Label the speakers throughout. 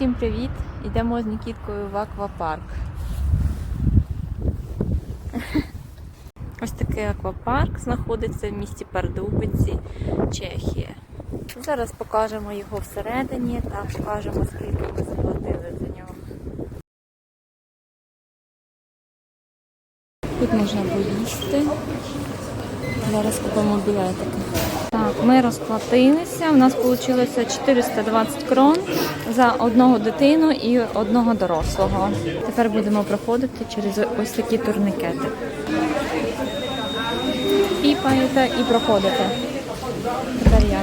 Speaker 1: Всім привіт! Йдемо з Нікіткою в аквапарк. Ось такий аквапарк знаходиться в місті Пардубиці, Чехія. Зараз покажемо його всередині та покажемо, скільки ми заплатили за нього. Тут можна поїсти. Зараз купимо білетики. Ми розплатилися. У нас вийшло 420 крон за одного дитину і одного дорослого. Тепер будемо проходити через ось такі турникети. Піпаєте і проходите. Тепер я.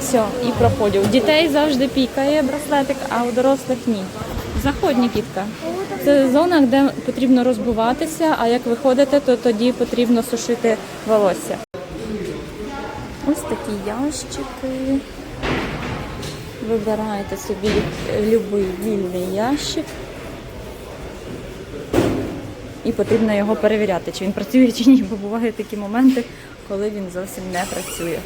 Speaker 1: Все, і проходжу. У дітей завжди пікає браслетик, а у дорослих ні. Заходь, Нікітка. Це зона, де потрібно розбуватися, а як виходите, то тоді потрібно сушити волосся. Ось такі ящики. Вибираєте собі будь-який вільний ящик. І потрібно його перевіряти, чи він працює чи ні, бо бувають такі моменти, коли він зовсім не працює.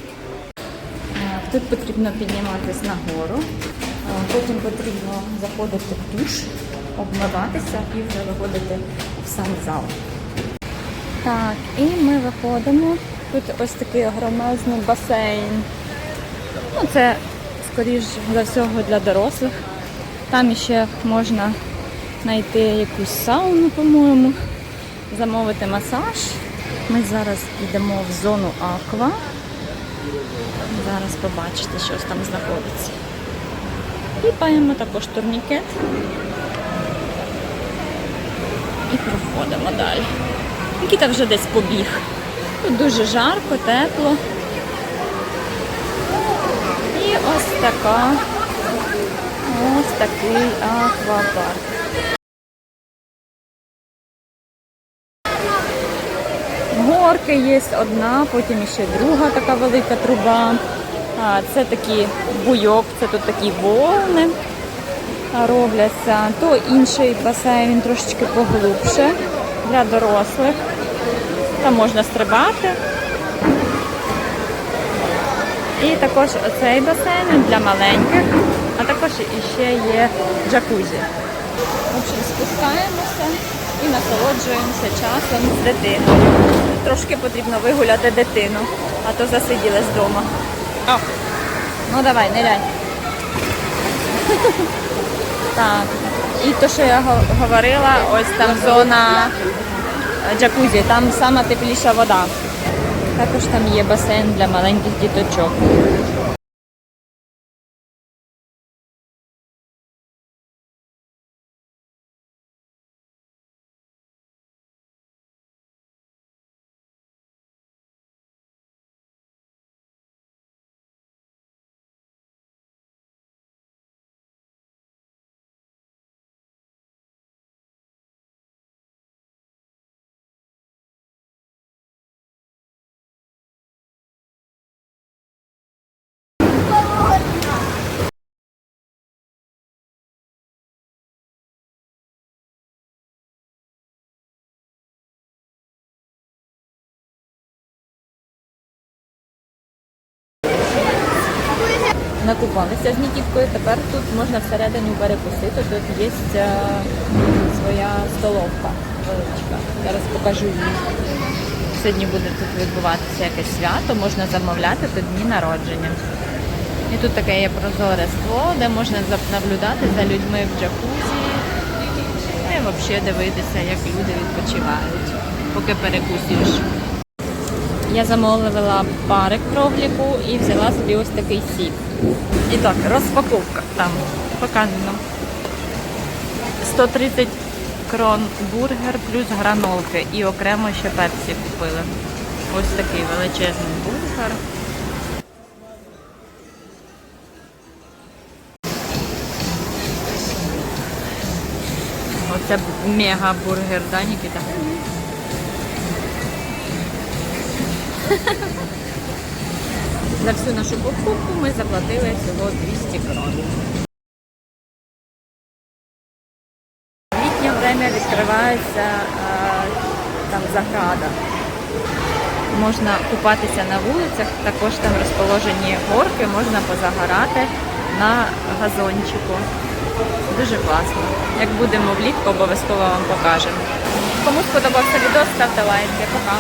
Speaker 1: Е, Тут потрібно підніматися нагору, е, потім потрібно заходити в душ, обмиватися і вже виходити в сам зал. Так, і ми виходимо. Тут ось такий огромезний басейн. Ну, це, скоріш за всього, для дорослих. Там ще можна знайти якусь сауну, по-моєму, замовити масаж. Ми зараз йдемо в зону аква. Зараз побачите, що там знаходиться. Піпаємо також турнікет. І проходимо далі. Нікіта вже десь побіг. Тут дуже жарко, тепло. І ось така, ось такий аквапарк. Горки є одна, потім ще друга така велика труба. Це такий буйок, це тут такі волни робляться. То інший басейн, він трошечки поглубше для дорослих. Там можна стрибати. І також оцей басейн для маленьких, а також іще є джакузі. В общем, спускаємося і насолоджуємося часом з дитиною. Трошки потрібно вигуляти дитину, а то засиділась вдома. О, ну давай, не лянь. Так. І то, що я говорила, ось там зона джакузі, там сама тепліша вода. Також там є басейн для маленьких діточок. Накупалися з Нікіткою, тепер тут можна всередині перекусити, тут є е, своя столовка величка. Зараз покажу її. Сьогодні буде тут відбуватися якесь свято, можна замовляти тут дні народження. І тут таке є прозоре скло, де можна наблюдати за людьми в джакузі і взагалі дивитися, як люди відпочивають, поки перекусуєш. Я замовила парик крогліку і взяла собі ось такий сік. І так, розпаковка там показано. 130 крон бургер плюс гранолки і окремо ще пепсі купили. Ось такий величезний бургер. Оце мега бургер, да, Нікіта? За всю нашу покупку ми заплатили всього 200 крон. Літнє время відкривається е, там заграда. Можна купатися на вулицях, також там розположені горки, можна позагорати. на газончику. Дуже класно. Як будемо влітку, обов'язково вам покажемо. Кому сподобався відео, ставте лайки. Пока.